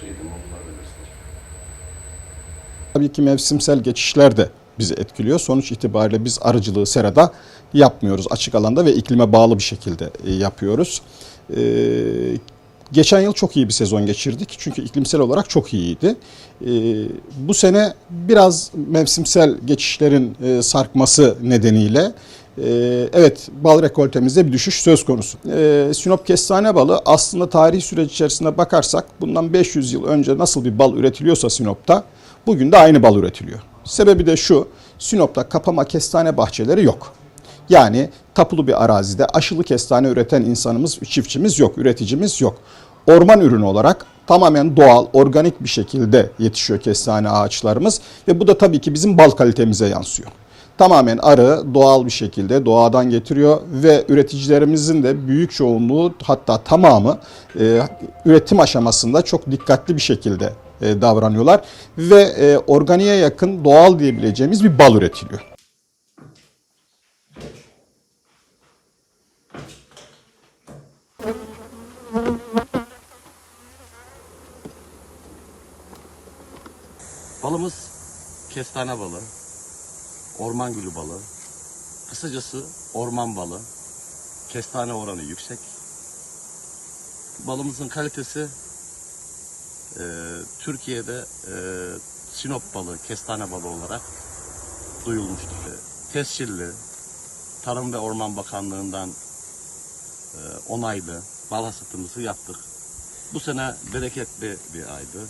şeydi onlar da gösterir. Tabii ki mevsimsel geçişler de bizi etkiliyor. Sonuç itibariyle biz arıcılığı serada yapmıyoruz. Açık alanda ve iklime bağlı bir şekilde e, yapıyoruz. Ee, geçen yıl çok iyi bir sezon geçirdik. Çünkü iklimsel olarak çok iyiydi. Ee, bu sene biraz mevsimsel geçişlerin e, sarkması nedeniyle e, evet bal rekoltemizde bir düşüş söz konusu. Ee, Sinop kestane balı aslında tarihi süreç içerisinde bakarsak bundan 500 yıl önce nasıl bir bal üretiliyorsa Sinop'ta bugün de aynı bal üretiliyor. Sebebi de şu, Sinop'ta kapama kestane bahçeleri yok. Yani tapulu bir arazide aşılı kestane üreten insanımız, çiftçimiz yok, üreticimiz yok. Orman ürünü olarak tamamen doğal, organik bir şekilde yetişiyor kestane ağaçlarımız ve bu da tabii ki bizim bal kalitemize yansıyor. Tamamen arı doğal bir şekilde doğadan getiriyor ve üreticilerimizin de büyük çoğunluğu hatta tamamı e, üretim aşamasında çok dikkatli bir şekilde e, davranıyorlar ve e, organiğe yakın doğal diyebileceğimiz bir bal üretiliyor. Balımız kestane balı, orman gülü balı, kısacası orman balı, kestane oranı yüksek. Balımızın kalitesi e, Türkiye'de e, Sinop balı, kestane balı olarak duyulmuştur. E, tescilli, Tarım ve Orman Bakanlığı'ndan e, onaylı bal hasatımızı yaptık. Bu sene bereketli bir aydı.